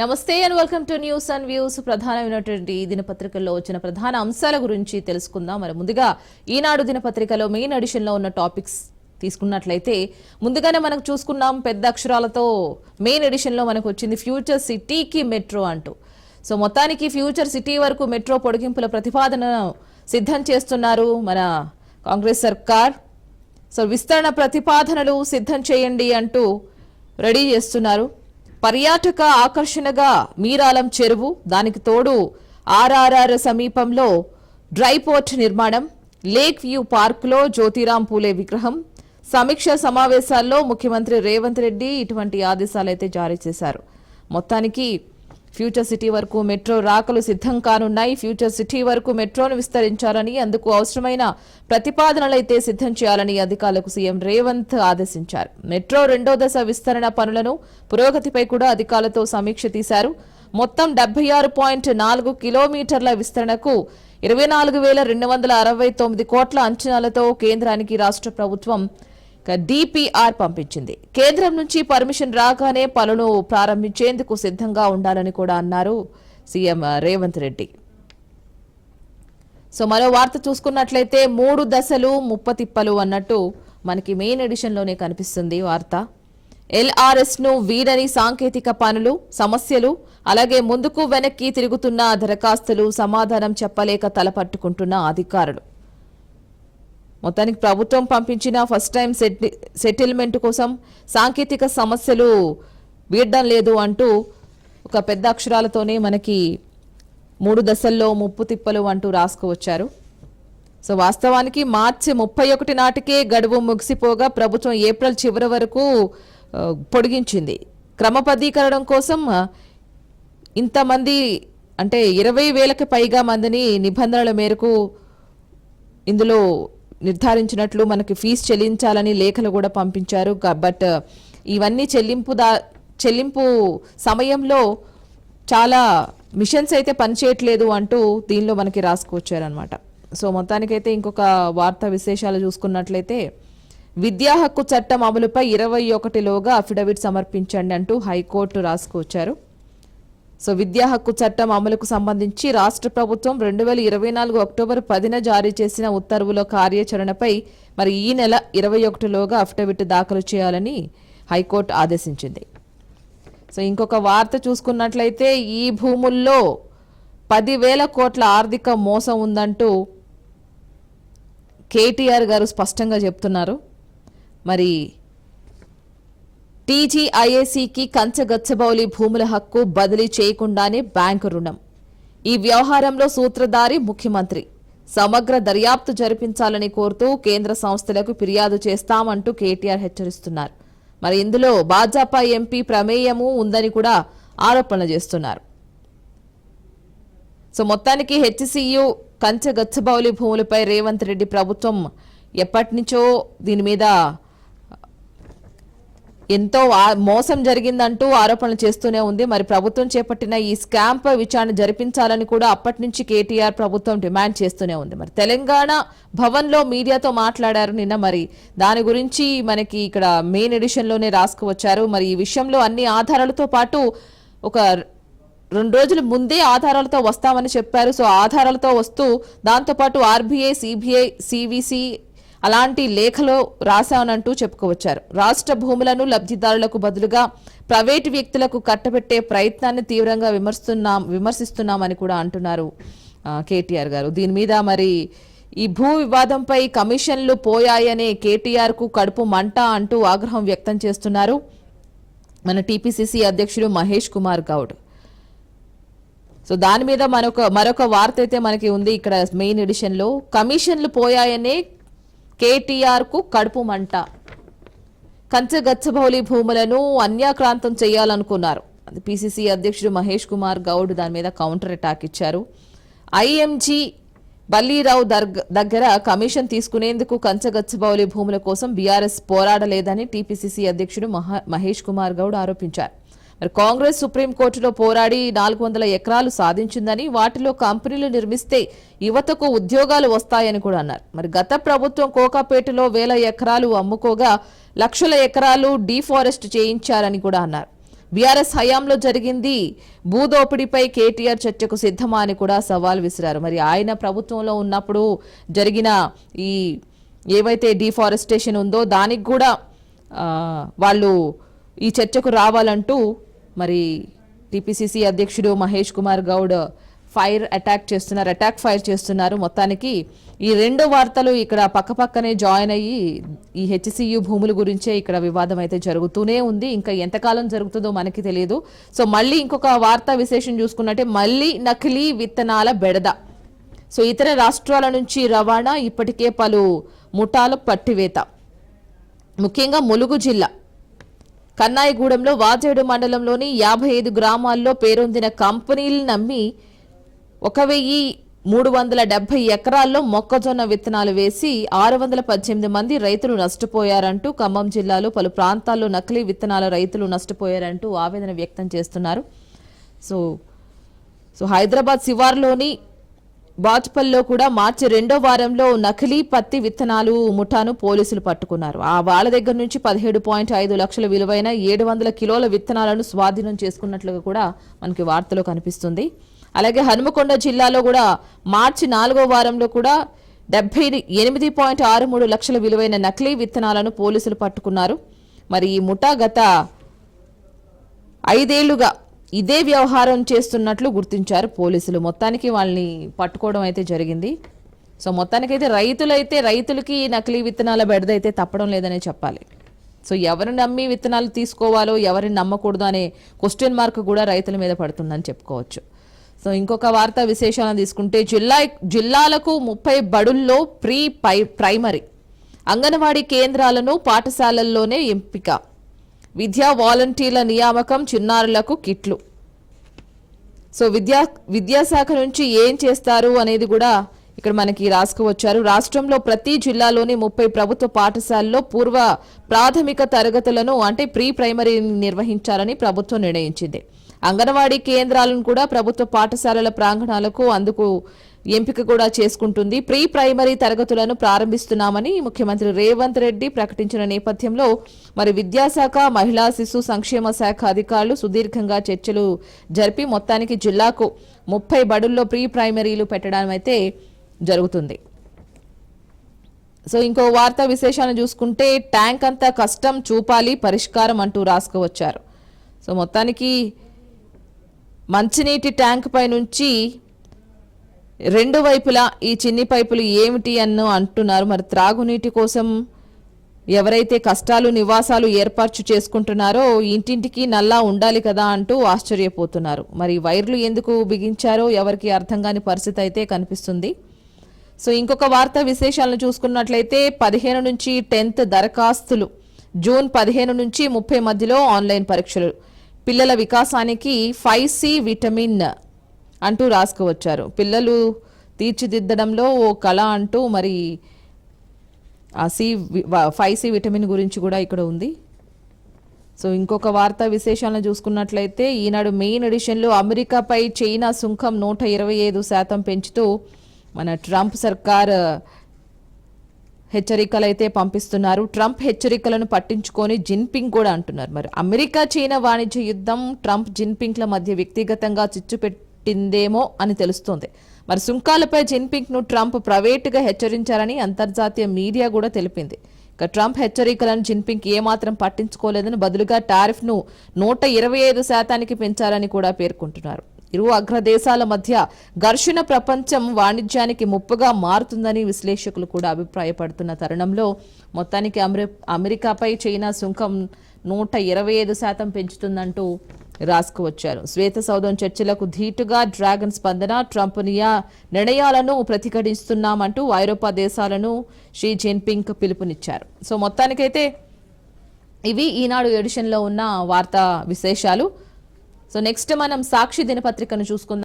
నమస్తే and welcome to news and views ప్రధానమైనటువంటి ఈ దినపత్రికల్లో వచ్చిన ప్రధాన అంశాల గురించి తెలుసుకుందాం. మరి ముందుగా ఈనాడు దినపత్రికలో మెయిన్ ఎడిషన్లో ఉన్న టాపిక్స్ తీసుకున్నట్లయితే ముందుగానే మనకు చూసుకున్నాం పెద్ద అక్షరాలతో మెయిన్ ఎడిషన్లో మనకు వచ్చింది ఫ్యూచర్ సిటీకి మెట్రో అంటూ. సో మొత్తానికి ఫ్యూచర్ సిటీ వరకు మెట్రో పొడిగింపుల ప్రతిపాదనను సిద్ధం చేస్తున్నారు మన కాంగ్రెస్ సర్కార్. సో విస్తరణ ప్రతిపాదనలు సిద్ధం చేయండి అంటూ రెడీ చేస్తున్నారు. పర్యాటక ఆకర్షణగా మీరాలం చెరువు దానికి తోడు ఆర్ఆర్ఆర్ సమీపంలో డ్రై పోర్ట్ నిర్మాణం లేక్ వ్యూ పార్క్లో జ్యోతిరాం పూలే విగ్రహం. సమీక్ష సమావేశాల్లో ముఖ్యమంత్రి రేవంత్ రెడ్డి ఇటువంటి ఆదేశాలైతే జారీ చేశారు. మొత్తానికి ఫ్యూచర్ సిటీ వరకు మెట్రో రాకలు సిద్ధం కానున్నాయి. ఫ్యూచర్ సిటీ వరకు మెట్రోను విస్తరించాలని అందుకు అవసరమైన ప్రతిపాదనలైతే సిద్ధం చేయాలని అధికారులకు సీఎం రేవంత్ ఆదేశించారు. మెట్రో రెండో దశ విస్తరణ పనులను పురోగతిపై కూడా అధికారులతో సమీక్ష తీశారు. మొత్తం డెబ్బై ఆరు పాయింట్ నాలుగు కిలోమీటర్ల విస్తరణకు ఇరవై నాలుగు వేల రెండు వందల అరవై తొమ్మిది కోట్ల అంచనాలతో కేంద్రానికి రాష్ట్ర ప్రభుత్వం డిపిఆర్ పంపించింది. కేంద్రం నుంచి పర్మిషన్ రాగానే పనులు ప్రారంభించేందుకు సిద్ధంగా ఉండాలని కూడా అన్నారు సీఎం రేవంత్ రెడ్డి. సో మరో వార్త చూసుకున్నట్లయితే మూడు దశలు ముప్పతిప్పలు అన్నట్టు మనకి మెయిన్ ఎడిషన్లోనే కనిపిస్తుంది వార్త. ఎల్ఆర్ఎస్ను వీడని సాంకేతిక పనులు సమస్యలు అలాగే ముందుకు వెనక్కి తిరుగుతున్న దరఖాస్తులు సమాధానం చెప్పలేక తలపట్టుకుంటున్న అధికారులు. మొత్తానికి ప్రభుత్వం పంపించిన ఫస్ట్ టైం సెటిల్మెంట్ కోసం సాంకేతిక సమస్యలు వీడడం లేదు అంటూ ఒక పెద్ద అక్షరాలతోనే మనకి మూడు దశల్లో ముప్పు తిప్పలు అంటూ రాసుకువచ్చారు సో వాస్తవానికి మార్చి ముప్పై ఒకటి నాటికే గడువు ముగిసిపోగా ప్రభుత్వం ఏప్రిల్ చివరి వరకు పొడిగించింది. క్రమబద్ధీకరణం కోసం ఇంతమంది అంటే ఇరవై వేలకు పైగా మందిని నిబంధనల మేరకు ఇందులో నిర్ధారించినట్లు మనకి ఫీజు చెల్లించాలని లేఖలు కూడా పంపించారు. బట్ ఇవన్నీ చెల్లింపు దా చెల్లింపు సమయంలో చాలా మిషన్స్ అయితే పనిచేయట్లేదు అంటూ దీనిలో మనకి రాసుకొచ్చారనమాట సో మొత్తానికైతే ఇంకొక వార్త విశేషాలు చూసుకున్నట్లయితే విద్యా హక్కు చట్టం అమలుపై ఇరవై ఒకటిలోగా అఫిడవిట్ సమర్పించండి అంటూ హైకోర్టు రాసుకొచ్చారు. సో విద్యా హక్కు చట్టం అమలుకు సంబంధించి రాష్ట్ర ప్రభుత్వం రెండు వేల ఇరవై నాలుగు అక్టోబర్ పదిన జారీ చేసిన ఉత్తర్వుల కార్యాచరణపై మరి ఈ నెల ఇరవై ఒకటిలోగా అఫిడవిట్ దాఖలు చేయాలని హైకోర్టు ఆదేశించింది. సో ఇంకొక వార్త చూసుకున్నట్లయితే ఈ భూముల్లో పదివేల కోట్ల ఆర్థిక మోసం ఉందంటూ కేటీఆర్ గారు స్పష్టంగా చెప్తున్నారు. మరి టీజీఐఏసీకి కంచగచ్చబౌలి భూముల హక్కు బదిలీ చేయకుండానే బ్యాంకు రుణం. ఈ వ్యవహారంలో సూత్రధారి ముఖ్యమంత్రి. సమగ్ర దర్యాప్తు జరిపించాలని కోరుతూ కేంద్ర సంస్థలకు ఫిర్యాదు చేస్తామంటూ కేటీఆర్ హెచ్చరిస్తున్నారు. మరి ఇందులో భాజపా ఎంపీ ప్రమేయము ఉందని కూడా ఆరోపణలు చేస్తున్నారు. సో మొత్తానికి హెచ్సియు కంచె గచ్చబౌలి భూములపై రేవంత్ రెడ్డి ప్రభుత్వం ఎప్పటి నుంచో దీని మీద ఎంతో మోసం జరిగిందంటూ ఆరోపణలు చేస్తూనే ఉంది. మరి ప్రభుత్వం చేపట్టిన ఈ స్కామ్ పై విచారణ జరిపించాలని కూడా అప్పటి నుంచి కేటీఆర్ ప్రభుత్వం డిమాండ్ చేస్తూనే ఉంది. మరి తెలంగాణ భవన్లో మీడియాతో మాట్లాడారు నిన్న. మరి దాని గురించి మనకి ఇక్కడ మెయిన్ ఎడిషన్లోనే రాసుకువచ్చారు మరి ఈ విషయంలో అన్ని ఆధారాలతో పాటు ఒక రెండు రోజుల ముందే ఆధారాలతో వస్తామని చెప్పారు. సో ఆధారాలతో వస్తూ దాంతోపాటు ఆర్బీఐ సిబిఐ సివిసి అలాంటి లేఖలో రాశానంటూ చెప్పుకోవచ్చారు. రాష్ట్ర భూములను లబ్ధిదారులకు బదులుగా ప్రైవేటు వ్యక్తులకు కట్టబెట్టే ప్రయత్నాన్ని తీవ్రంగా విమర్శిస్తున్నాం విమర్శిస్తున్నామని కూడా అంటున్నారు కేటీఆర్ గారు. దీని మీద మరి ఈ భూ వివాదంపై కమిషన్లు పోయాయనే కేటీఆర్కు కడుపు మంట అంటూ ఆగ్రహం వ్యక్తం చేస్తున్నారు మన టీపీసీసీ అధ్యక్షుడు మహేష్ కుమార్ గౌడ్. సో దాని మీద మరొక మరొక వార్త అయితే మనకి ఉంది ఇక్కడ మెయిన్ ఎడిషన్లో. కమిషన్లు పోయాయనే కేటీఆర్కు కడుపు మంట. కంచగచ్చబౌలి భూములను అన్యాక్రాంతం చేయాలనుకున్నారు. పిసిసి అధ్యక్షుడు మహేష్ కుమార్ గౌడ్ దాని మీద కౌంటర్ అటాక్ ఇచ్చారు. ఐఎంజీ బల్లీరావు దగ్గర కమిషన్ తీసుకునేందుకు కంచగచ్చబౌలి భూముల కోసం బీఆర్ఎస్ పోరాడలేదని టీపీసీసీ అధ్యక్షుడు మహా- మహేష్ కుమార్ గౌడ్ ఆరోపించారు. కాంగ్రెస్ సుప్రీంకోర్టులో పోరాడి నాలుగు వందల ఎకరాలు సాధించిందని వాటిలో కంపెనీలు నిర్మిస్తే యువతకు ఉద్యోగాలు వస్తాయని కూడా అన్నారు. మరి గత ప్రభుత్వం కోకాపేటలో వేల ఎకరాలు అమ్ముకోగా లక్షల ఎకరాలు డీఫారెస్ట్ చేయించారని కూడా అన్నారు. బీఆర్ఎస్ హయాంలో జరిగింది భూదోపిడిపై కేటీఆర్ చర్చకు సిద్ధమా అని కూడా సవాల్ విసిరారు. మరి ఆయన ప్రభుత్వంలో ఉన్నప్పుడు జరిగిన ఈ ఏవైతే డిఫారెస్టేషన్ ఉందో దానికి కూడా వాళ్ళు ఈ చర్చకు రావాలంటూ మరి టిపిసిసి అధ్యక్షుడు మహేష్ కుమార్ గౌడ్ ఫైర్ అటాక్ చేస్తున్నారు అటాక్ ఫైర్ చేస్తున్నారు. మొత్తానికి ఈ రెండు వార్తలు ఇక్కడ పక్కపక్కనే జాయిన్ అయ్యి ఈ హెచ్సియు భూముల గురించే ఇక్కడ వివాదం అయితే జరుగుతూనే ఉంది. ఇంకా ఎంతకాలం జరుగుతుందో మనకి తెలియదు. సో మళ్ళీ ఇంకొక వార్తా విశేషం చూసుకున్నట్టే మళ్ళీ నకిలీ విత్తనాల బెడద. సో ఇతర రాష్ట్రాల నుంచి రవాణా ఇప్పటికే పలు ముఠాలు పట్టివేత. ముఖ్యంగా ములుగు జిల్లా. కన్నాయిగూడెంలో వాజేడు మండలంలోని యాభై ఐదు గ్రామాల్లో పేరొందిన కంపెనీలు నమ్మి ఒక వెయ్యి మూడు వందల డెబ్బై ఎకరాల్లో మొక్కజొన్న విత్తనాలు వేసి ఆరు వందల పద్దెనిమిది మంది రైతులు నష్టపోయారంటూ ఖమ్మం జిల్లాలో పలు ప్రాంతాల్లో నకిలీ విత్తనాల రైతులు నష్టపోయారంటూ ఆవేదన వ్యక్తం చేస్తున్నారు. సో సో హైదరాబాద్ శివార్లోని బాజ్పల్లో కూడా మార్చి రెండో వారంలో నకిలీ పత్తి విత్తనాలు ముఠాను పోలీసులు పట్టుకున్నారు. ఆ వాళ్ళ దగ్గర నుంచి పదిహేడు పాయింట్ ఐదు లక్షల విలువైన ఏడు వందల కిలోల విత్తనాలను స్వాధీనం చేసుకున్నట్లుగా కూడా మనకి వార్తలో కనిపిస్తుంది. అలాగే హనుమకొండ జిల్లాలో కూడా మార్చి నాలుగో వారంలో కూడా డెబ్బై ఎనిమిది పాయింట్ ఆరు మూడు లక్షల విలువైన నకిలీ విత్తనాలను పోలీసులు పట్టుకున్నారు. మరి ఈ ముఠా గత ఐదేళ్ళుగా ఇదే వ్యవహారం చేస్తున్నట్లు గుర్తించారు పోలీసులు. మొత్తానికి వాళ్ళని పట్టుకోవడం అయితే జరిగింది. సో మొత్తానికైతే రైతులైతే రైతులకి నకిలీ విత్తనాల బెడదైతే తప్పడం లేదనే చెప్పాలి. సో ఎవరిని నమ్మి విత్తనాలు తీసుకోవాలో ఎవరిని నమ్మకూడదు అనే క్వశ్చన్ మార్క్ కూడా రైతుల మీద పడుతుందని చెప్పుకోవచ్చు. సో ఇంకొక వార్త విశేషాలను తీసుకుంటే జిల్లా జిల్లాలకు ముప్పై బడుల్లో ప్రీ పై ప్రైమరీ అంగన్వాడీ కేంద్రాలను పాఠశాలల్లోనే ఎంపిక. విద్యా వాలంటీర్ల నియామకం చిన్నారులకు కిట్లు. సో విద్యా విద్యాశాఖ నుంచి ఏం చేస్తారు అనేది కూడా ఇక్కడ మనకి రాసుకువచ్చారు. రాష్ట్రంలో ప్రతి జిల్లాలోని ముప్పై ప్రభుత్వ పాఠశాలల్లో పూర్వ ప్రాథమిక తరగతులను అంటే ప్రీ ప్రైమరీని నిర్వహించాలని ప్రభుత్వం నిర్ణయించింది. అంగన్వాడీ కేంద్రాలను కూడా ప్రభుత్వ పాఠశాలల ప్రాంగణాలకు అందుకు ఎంపిక కూడా చేసుకుంటుంది. ప్రీ ప్రైమరీ తరగతులను ప్రారంభిస్తున్నామని ముఖ్యమంత్రి రేవంత్ రెడ్డి ప్రకటించిన నేపథ్యంలో మరి విద్యాశాఖ మహిళా శిశు సంక్షేమ శాఖ అధికారులు సుదీర్ఘంగా చర్చలు జరిపి మొత్తానికి జిల్లాకు ముప్పై బడుల్లో ప్రీ ప్రైమరీలు పెట్టడం అయితే జరుగుతుంది. సో ఇంకో వార్తా విశేషాన్ని చూసుకుంటే ట్యాంక్ అంతా కష్టం చూపాలి పరిష్కారం అంటూ రాసుకువచ్చారు. సో మొత్తానికి మంచినీటి ట్యాంక్ పై నుంచి రెండు వైపులా ఈ చిన్ని పైపులు ఏమిటి అన్నో అంటున్నారు. మరి త్రాగునీటి కోసం ఎవరైతే కష్టాలు నివాసాలు ఏర్పాటు చేసుకుంటున్నారో ఇంటింటికి నల్లా ఉండాలి కదా అంటూ ఆశ్చర్యపోతున్నారు. మరి వైర్లు ఎందుకు బిగించారో ఎవరికి అర్థం కాని పరిస్థితి అయితే కనిపిస్తుంది. సో ఇంకొక వార్త విశేషాలను చూసుకున్నట్లయితే పదిహేను నుంచి టెన్త్ దరఖాస్తులు జూన్ పదిహేను నుంచి ముప్పై మధ్యలో ఆన్లైన్ పరీక్షలు. పిల్లల వికాసానికి ఫైవ్ సి విటమిన్ అంటూ రాసుకువచ్చారు. పిల్లలు తీర్చిదిద్దడంలో ఓ కళ అంటూ మరి ఆ సి ఫైవ్ సి విటమిన్ గురించి కూడా ఇక్కడ ఉంది. సో ఇంకొక వార్తా విశేషాలను చూసుకున్నట్లయితే ఈనాడు మెయిన్ ఎడిషన్లో అమెరికాపై చైనా సుంకం నూట ఇరవై ఐదు శాతం పెంచుతూ మన ట్రంప్ సర్కార్ హెచ్చరికలు అయితే పంపిస్తున్నారు. ట్రంప్ హెచ్చరికలను పట్టించుకొని జిన్పింగ్ కూడా అంటున్నారు. మరి అమెరికా చైనా వాణిజ్య యుద్ధం ట్రంప్ జిన్పింగ్ల మధ్య వ్యక్తిగతంగా చిచ్చు పుట్టిందేమో అని తెలుస్తోంది. మరి సుంకాలపై జిన్పింగ్ను ట్రంప్ ప్రైవేటుగా హెచ్చరించారని అంతర్జాతీయ మీడియా కూడా తెలిపింది. ఇక ట్రంప్ హెచ్చరికలను జిన్పింగ్ ఏమాత్రం పట్టించుకోలేదని బదులుగా టారిఫ్ను నూట ఇరవై ఐదు శాతానికి పెంచారని కూడా పేర్కొంటున్నారు. ఇరు అగ్రదేశాల మధ్య ఘర్షణ ప్రపంచం వాణిజ్యానికి ముప్పుగా మారుతుందని విశ్లేషకులు కూడా అభిప్రాయపడుతున్న తరుణంలో మొత్తానికి అమెరి అమెరికాపై చైనా సుంకం నూట ఇరవై ఐదు శాతం పెంచుతుందంటూ రాసుకువచ్చారు. శ్వేత సౌధం చర్చలకు ధీటుగా డ్రాగన్ స్పందన ట్రంప్ నిర్ణయాలను ప్రతిఘటిస్తున్నామంటూ ఐరోపా దేశాలను షీ జిన్పింగ్ పిలుపునిచ్చారు. సో మొత్తానికైతే ఇవి ఈనాడు ఎడిషన్లో ఉన్న వార్తా విశేషాలు. సో నెక్స్ట్ మనం సాక్షి దినపత్రికను చూసుకుందాం.